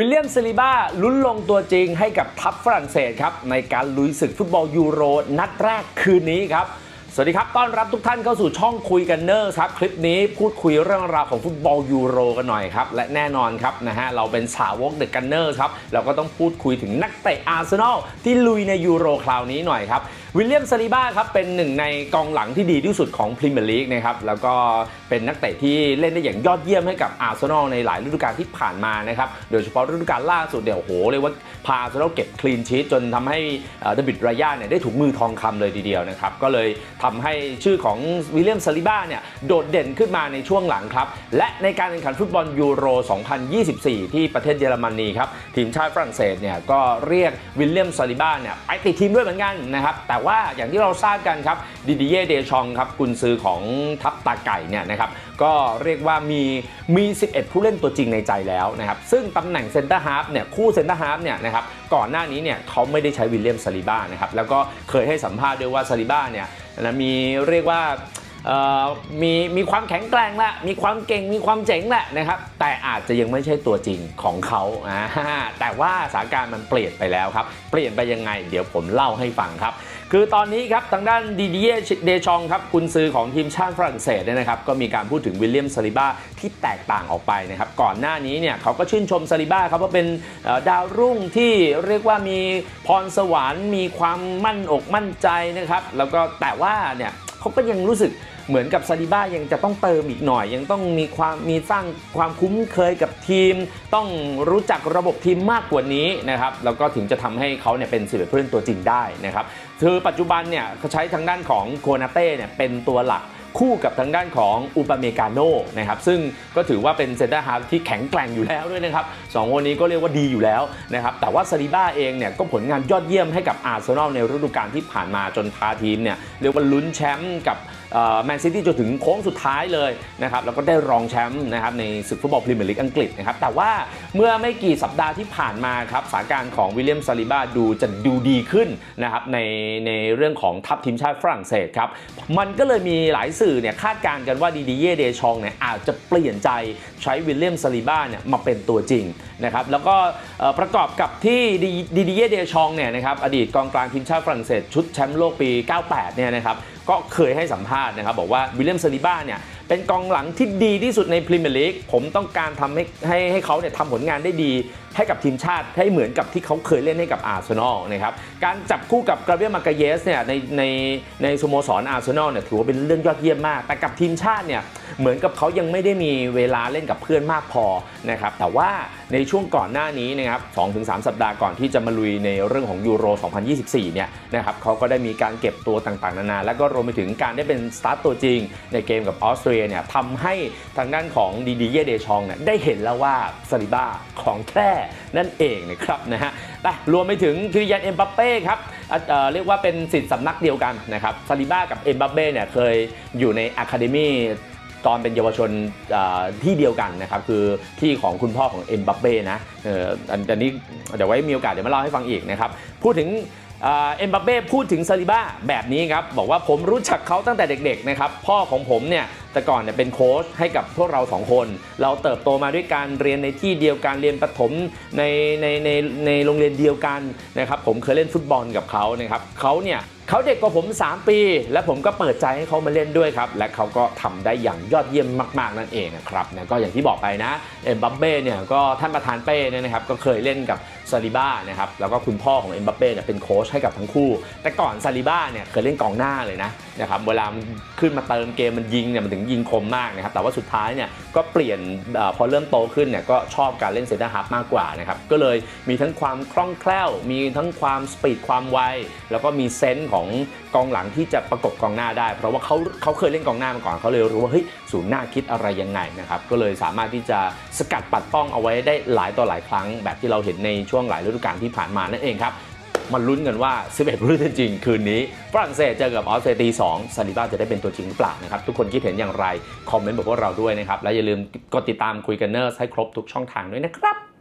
วิลเลียมซาลิบ้าลุ้นลงตัวจริงให้กับทัพฝรั่งเศสครับ ในการลุยศึกฟุตบอลยูโร นัดแรกคืนนี้ครับ สวัสดีครับต้อนรับทุกท่านเข้าสู่ช่องคุยกันเนอร์ครับ คลิปนี้พูดคุยเรื่องราวของฟุตบอลยูโรกันหน่อยครับ และแน่นอนครับนะฮะเราเป็นสาวกเดอะกันเนอร์ครับ เราก็ต้องพูดคุยถึงนักเตะอาร์เซนอลที่ลุยในยูโรคราวนี้หน่อยครับวิลเลียมซาลิบ้าครับเป็นหนึ่งในกองหลังที่ดีที่สุดของพรีเมียร์ลีกนะครับแล้วก็เป็นนักเตะที่เล่นได้อย่างยอดเยี่ยมให้กับอาร์เซนอลในหลายฤดูกาลที่ผ่านมานะครับโดยเฉพาะฤดูกาลล่าสุดเดี๋ยวโหเรียกว่าพาอาร์เซนอลเก็บคลีนชีตจนทำให้เดวิดรายาเนี่ยได้ถุงมือทองคำเลยทีเดียวนะครับก็เลยทำให้ชื่อของวิลเลียมซาลิบ้าเนี่ยโดดเด่นขึ้นมาในช่วงหลังครับและในการแข่งขันฟุตบอลยูโร 2024 ที่ประเทศเยอรมนีครับทีมชาติฝรั่งเศสเนี่ยก็เรียกวิลเลียมซาลิบ้าเนี่ยไปติดทีมด้วยเหมือนกันนะครับแต่ว่าอย่างที่เราทราบกันครับดิดิเย่เดชองครับกุนซือของทัพตาไก่เนี่ยนะครับก็เรียกว่ามีมี 11 ผู้เล่นตัวจริงในใจแล้วนะครับซึ่งตำแหน่งเซนเตอร์ฮาร์ฟเนี่ยคู่เซนเตอร์ฮาร์ฟเนี่ยนะครับก่อนหน้านี้เนี่ยเขาไม่ได้ใช้วิลเลียมซาลิบ้านะครับแล้วก็เคยให้สัมภาษณ์ด้วยว่าซาลิบ้าเนี่ยนะมีเรียกว่ามีมีความแข็งแกร่งละมีความเก่งมีความเจ๋งแหละนะครับ แต่อาจจะยังไม่ใช่ตัวจริงของเขาอ่าแต่ว่าสถานการณ์มันเปลี่ยนไปแล้วครับ เปลี่ยนไปยังไง เดี๋ยวผมเล่าให้ฟังครับ คือตอนนี้ครับทางด้านดีดีเยเดชองครับกุนซือของทีมชาติฝรั่งเศสเนี่ยนะครับก็มีการพูดถึงวิลเลียมซาลิบ้าที่แตกต่างออกไปนะครับก่อนหน้านี้เนี่ยเขาก็ชื่นชมซาลิบ้าครับว่าเป็นดาวรุ่งที่เรียกว่ามีพรสวรรค์มีความมั่นอกมั่นใจนะครับแล้วก็แต่ว่าเนี่ย เขาก็ยังรู้สึกเหมือนกับซาดิบ้ายังจะต้องเติมอีกหน่อย ยังต้องมีความมีสร้างความคุ้นเคยกับทีม ต้องรู้จักระบบทีมมากกว่านี้นะครับแล้วก็ถึงจะทำให้เขาเนี่ยเป็นสิบเอ็ดผู้เล่นตัวจริงได้นะครับคือปัจจุบันเนี่ยเขาใช้ทางด้านของโคนาเต้เนี่ยเป็นตัวหลัก คู่กับทางด้านของอุปเมกาโนนะครับซึ่งก็ถือว่าเป็นเซนเตอร์ฮาร์ที่แข็งแกร่งอยู่แล้วด้วยนะครับสองคนนี้ก็เรียกว่าดีอยู่แล้วนะครับแต่ว่าซาลิบ้าเองเนี่ยก็ผลงานยอดเยี่ยมให้กับอาร์เซนอลในฤดูกาลที่ผ่านมาจนพาทีมเนี่ยเรียกว่าลุ้นแชมป์กับแมนซิตี้จนถึงโค้งสุดท้ายเลยนะครับแล้วก็ได้รองแชมป์นะครับในศึกฟุตบอลพรีเมียร์ลีกอังกฤษนะครับแต่ว่าเมื่อไม่กี่สัปดาห์ที่ผ่านมาครับสถานการณ์ของวิลเลียมซาลิบ้าดูจะดูดีขึ้นนะครับในในเรื่องของทัพทีมชาติฝรั่งเศสครับมันก็เลยมีหลายสื่อเนี่ยคาดการณ์กันว่าดีดีเย่เดชองเนี่ยอาจจะเปลี่ยนใจใช้วิลเลียมซาลิบ้าเนี่ยมาเป็นตัวจริงนะครับแล้วก็ประกอบกับที่ดีดีเย่เดชองเนี่ยนะครับอดีตกองกลางทีมชาติฝรั่งเศสชุดแชมป์โลกปี 98 เนี่ยนะครับ ก็เคยให้สัมภาษณ์นะครับบอกว่าวิลเลียมซาลิบ้าเนี่ย เป็นกองหลังที่ดีที่สุดในพรีเมียร์ลีกผมต้องการทำให้ให้ให้เขาเนี่ยทำผลงานได้ดี ให้กับทีมชาติให้เหมือนกับที่เขาเคยเล่นให้กับอาร์เซนอลนะครับการจับคู่กับกราเบียมากาเยสเนี่ยในในในสโมสรอาร์เซนอลเนี่ยถือว่าเป็นเรื่องยอดเยี่ยมมาก แต่กับทีมชาติเนี่ยเหมือนกับเขายังไม่ได้มีเวลาเล่นกับเพื่อนมากพอนะครับแต่ว่าในช่วงก่อนหน้านี้นะครับ2-3 สัปดาห์ก่อนที่จะมาลุยในเรื่องของยูโร 2024 เนี่ยนะครับเขาก็ได้มีการเก็บตัวต่างๆ นานา แล้วก็รวมไปถึงการได้เป็นสตาร์ตตัวจริงในเกมกับออสเตรียเนี่ยทำให้ทางด้านของดีดีเยเดชองเนี่ยได้เห็นแล้วว่าซาลิบ้าของแท้นั่นเองนะครับนะฮะแต่รวมไปถึงคิริยันเอ็มบัปเป้ครับเเรียกว่าเป็นสิทธิ์สำนักเดียวกันนะครับซาลิบ้ากับเอ็มบัปเป้เนี่ยเคยอยู่ในอะคาเดมี่ตอนเป็นเยาวชนที่เดียวกันนะครับคือที่ของคุณพ่อของเอ็มบัปเป้นะอันนี้เดี๋ยวไว้มีโอกาสเดี๋ยวมาเล่าให้ฟังอีกนะครับพูดถึงเอ็มบัปเป้พูดถึงซาลิบ้าแบบนี้ครับบอกว่าผมรู้จักเขาตั้งแต่เด็กๆนะครับพ่อของผมเนี่ย แต่ก่อนเนี่ยเป็นโค้ชให้กับพวกเราสองคน เราเติบโตมาด้วยการเรียนในที่เดียวกันเรียนประถมในในในในโรงเรียนเดียวกันนะครับผมเคยเล่นฟุตบอลกับเขานะครับเขาเนี่ยเขาเด็กกว่าผม 3 ปี และผมก็เปิดใจให้เขามาเล่นด้วยครับ และเขาก็ทำได้อย่างยอดเยี่ยมมาก ๆ นั่นเองนะครับนะก็อย่างที่บอกไปนะเอ็มบัปเป้เนี่ยก็ท่านประธานเป้เนี่ยนะครับก็เคยเล่นกับซาลิบ้านะครับแล้วก็คุณพ่อของเอ็มบัปเป้เนี่ยเป็นโค้ชให้กับทั้งคู่ แต่ก่อนซาลิบ้าเนี่ยเคยเล่นกองหน้าเลยนะนะครับเวลามันขึ้นมาเติมเกมมันยิงเนี่ยมันถึงยิงคมมากนะครับแต่ว่าสุดท้ายเนี่ยก็เปลี่ยนออพอเริ่มโตขึ้นเนี่ยก็ชอบการเล่นเซนเตอร์ฮาร์ฟมากกว่านะครับก็เลยมีทั้งความคล่องแคล่ว มีทั้งความสปีดความไวแล้วก็มีเซนส์ของกองหลังที่จะประกบกองหน้าได้ เพราะว่าเขาเขาเคยเล่นกองหน้ามาก่อนเขาเลยรู้ว่าเฮ้ยศูนย์หน้าคิดอะไรยังไงนะครับก็เลยสามารถที่จะสกัดปัดป้องเอาไว้ได้หลายต่อหลายครั้ง แบบที่เราเห็นในช่วงหลายฤดูกาลที่ผ่านมานั่นเองครับ มันลุ้นกันว่า 11ผู้เล่นจริง คืนนี้ ฝรั่งเศสเจอกับออสเตรเลียตี2ซาลิบ้าจะได้เป็นตัวจริงหรือเปล่านะครับ ทุกคนคิดเห็นอย่างไร คอมเมนต์บอกพวกเราด้วยนะครับ และอย่าลืมกดติดตามคุยกันเนอร์ให้ครบทุกช่องทางด้วยนะครับ